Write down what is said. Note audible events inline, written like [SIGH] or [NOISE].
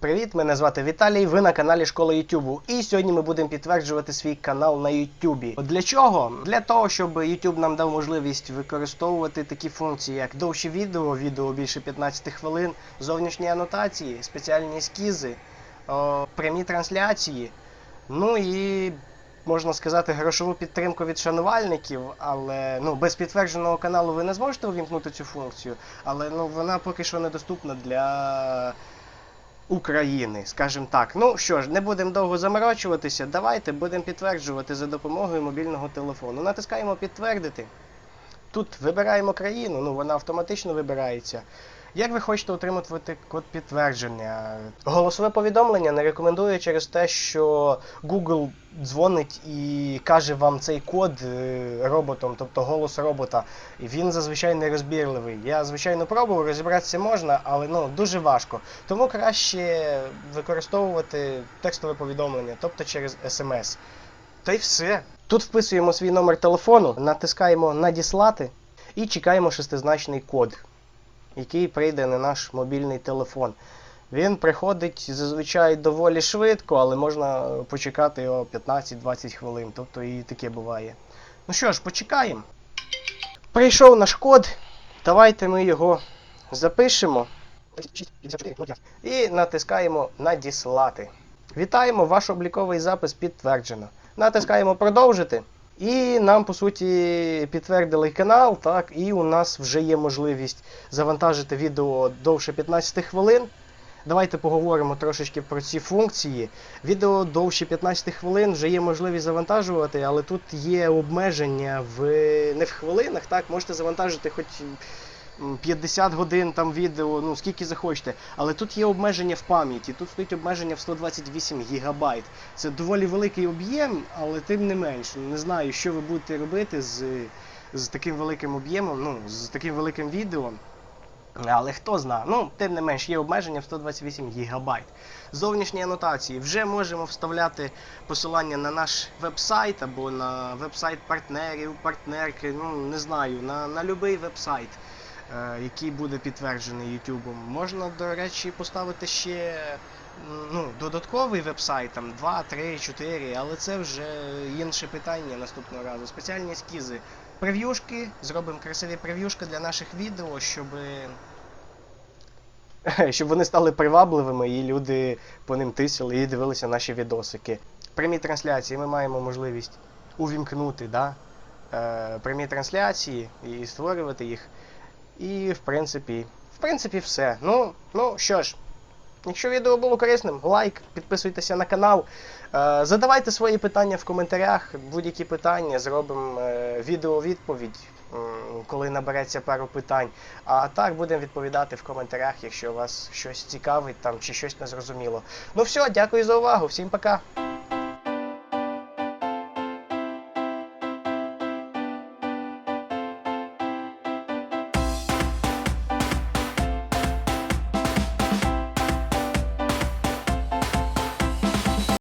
Привіт, мене звати Віталій. Ви на каналі Школа Ютубу. І сьогодні ми будемо підтверджувати свій канал на Ютубі. Для чого? Для того, щоб YouTube нам дав можливість використовувати такі функції, як довші відео, відео більше 15 хвилин, зовнішні анотації, спеціальні ескізи, о, прямі трансляції. Ну і можна сказати, грошову підтримку від шанувальників, але ну без підтвердженого каналу ви не зможете увімкнути цю функцію, але ну вона поки що недоступна для. України, скажімо так. Ну що ж, не будемо довго заморочуватися. Давайте будемо підтверджувати за допомогою мобільного телефону. Натискаємо підтвердити. Тут вибираємо країну, ну вона автоматично вибирається. Як ви хочете отримати код підтвердження? Голосове повідомлення не рекомендую через те, що Google дзвонить і каже вам цей код е, роботом, тобто голос робота. І він зазвичай нерозбірливий. Я, звичайно, пробував, розібратися можна, але ну дуже важко. Тому краще використовувати текстове повідомлення, тобто через смс. Та й все. Тут вписуємо свій номер телефону, натискаємо Надіслати і чекаємо шестизначний код, який прийде на наш мобільний телефон. Він приходить зазвичай доволі швидко, але можна почекати його 15-20 хвилин, тобто і таке буває. Ну що ж, почекаємо. Прийшов наш код. Давайте ми його запишемо. І натискаємо Надіслати. Вітаємо, ваш обліковий запис підтверджено. Натискаємо продовжити. І нам, по суті, підтвердили канал, так, і у нас вже є можливість завантажити відео довше 15 хвилин. Давайте поговоримо трошечки про ці функції. Відео довше 15 хвилин вже є можливість завантажувати, але тут є обмеження в не в хвилинах, так, можете завантажити хоч 50 годин там відео, ну скільки захочете. Але тут є обмеження в пам'яті, тут стоїть обмеження в 128 гігабайт. Це доволі великий об'єм, але тим не менш. Не знаю, що ви будете робити з, з таким великим об'ємом, ну, з таким великим відео. Але хто знає, ну, тим не менш, є обмеження в 128 гігабайт. Зовнішні анотації. Вже можемо вставляти посилання на наш веб-сайт або на веб-сайт партнерів, партнерки, ну не знаю, на, на будь-який веб-сайт, який буде підтверджений YouTube. Можна, до речі, поставити ще ну, додатковий веб-сайт, там 2, 3, 4, але це вже інше питання наступного разу. Спеціальні ескізи. Прев'юшки, зробимо красиві прев'юшки для наших відео, щоб [LAUGHS] щоб вони стали привабливими і люди по ним тисяли і дивилися наші відосики. Прямі трансляції ми маємо можливість увімкнути да? е, прямі трансляції і створювати їх. І в принципі, в принципі, все. Ну, ну що ж, якщо відео було корисним, лайк, підписуйтеся на канал. Е, задавайте свої питання в коментарях, будь-які питання, зробимо е, відео-відповідь, коли набереться пару питань. А так будемо відповідати в коментарях, якщо вас щось цікавить там чи щось незрозуміло. Ну все, дякую за увагу, всім пока!